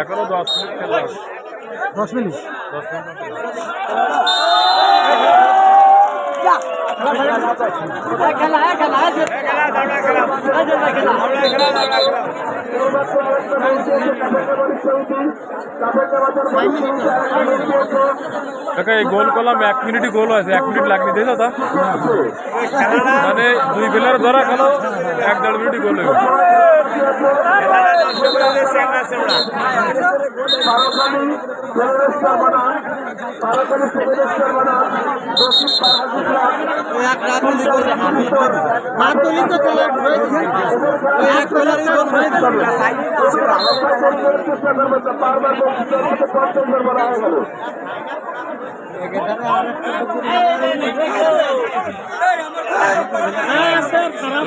এখনও দশ মিনিট খেলা। দশ মিনিট দশ মিনিট। কাকা এই গোল করলাম এক মিনিটই গোল হয়েছে এক মিনিট লাগনি দিয়ে দাদা মানে দুই বেলার ধরা খেলো এক দেড় মিনিটই গোল হয়ে গেছে। এক রাতুলি গোল রাতুলি তো খেলা হয়ে ওই এক গোলেরই গোল হয়ে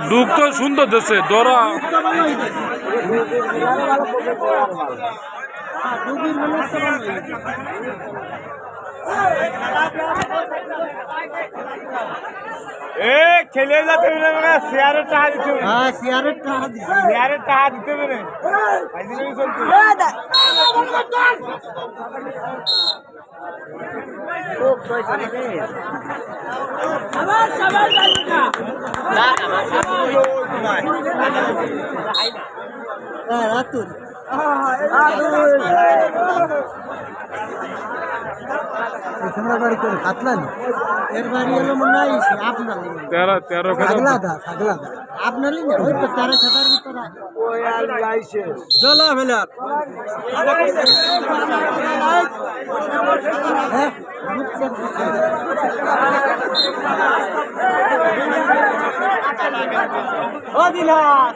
ডুব তো সুন্দর দেশে দরা এ খেলে যাতে না শেয়ারের টাকা দিতে হবে। হ্যাঁ টাকা শেয়ারের টাকা দিতে হবে না। ফাইনালি চলছে রাতুল। তোমরা বাড়ি করে কাতলান এর বাড়ি হলো মনে হয় আপনার। তেরো তেরো খেলা আগলাদা আগলাদা আপনার লিঙ্গে ওই তো তেরো খেতার ভিতরে ওই আর। লাইছে চলো ফেলার হ্যাঁ ও দিলাস।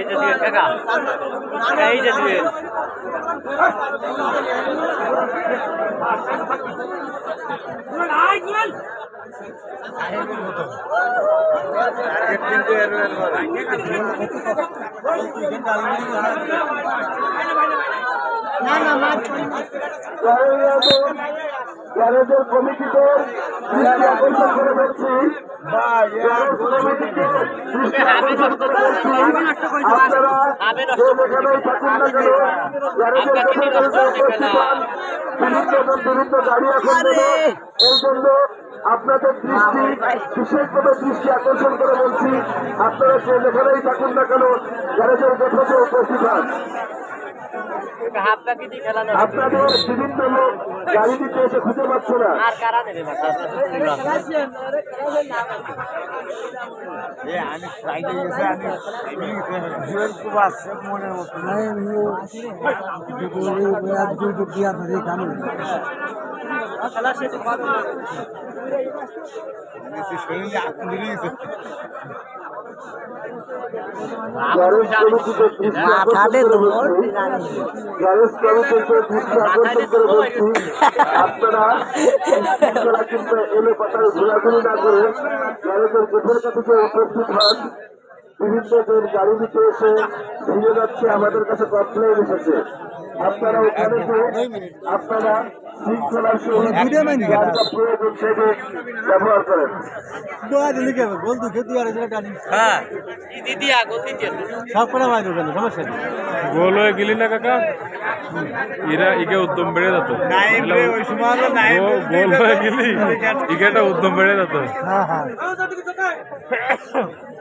এই যে দিকে কাকা এই। না না গ্যারেজের কমিটিতে আকর্ষণ করে বলছি। এই জন্য আপনাদের দৃষ্টি বিশেষভাবে দৃষ্টি আকর্ষণ করে বলছি আপনারা যে যেখানেই থাকুন না কেন গ্যারেজের ভেতরে উপস্থিত হন হাত পাখি দিয়ে খেলা নেবে আপনাদের বিভিন্ন লোক গাড়ি দিতে এসে খুঁজে পাচ্ছে না। আর কারা নেবে মাথা আমি ফ্রাইডে গেছে আমি আমি জুয়েল খুব আসছে মনের মতো। আমি শরীরে ধরে গেছে করে বলছি আপনারা কিন্তু এলে পাতায় ঘোরাঘুরি না করে গ্যারেজের গেটের কাছে উপস্থিত হন বিভিন্ন জন গাড়ি দিতে এসে ভিড়ে যাচ্ছে আমাদের কাছে কমপ্লেন এসেছে। আপনারা ওখানে আপনারা শৃঙ্খলার প্রয়োজন ব্যবহার করেন। গোল হ্যাঁ গোল না কাকা? এরা উদ্যম বেড়ে যেত। গোল হয়ে গেলি ইকে উদ্যম বেড়ে যেত। হ্যাঁ হ্যাঁ।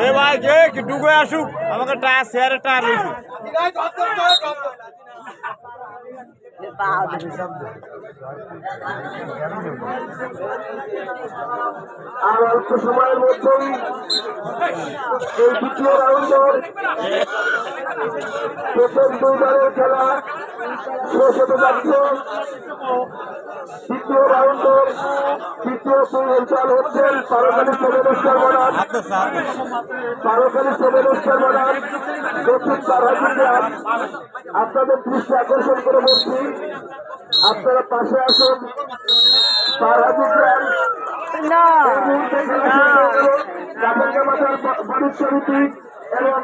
এ ভাই কি ডুবে আসুক, আমাকে টায়ার শেয়ারে টায়ার মধ্যেই এই দ্বিতীয় রাউন্ডের প্রথম দুই খেলা, শেষ হতে যাচ্ছে দ্বিতীয় তৃতীয় অঞ্চল হচ্ছেন পারকালী সোমেনেশ্বর মডাল পারকালী সোমেনেশ্বর মডাল দক্ষিণ গ্রাম আপনাদের দৃষ্টি আকর্ষণ করে বলছি আপনারা পাশে আসুন। গ্রাম বাড়ির সমিতি এবং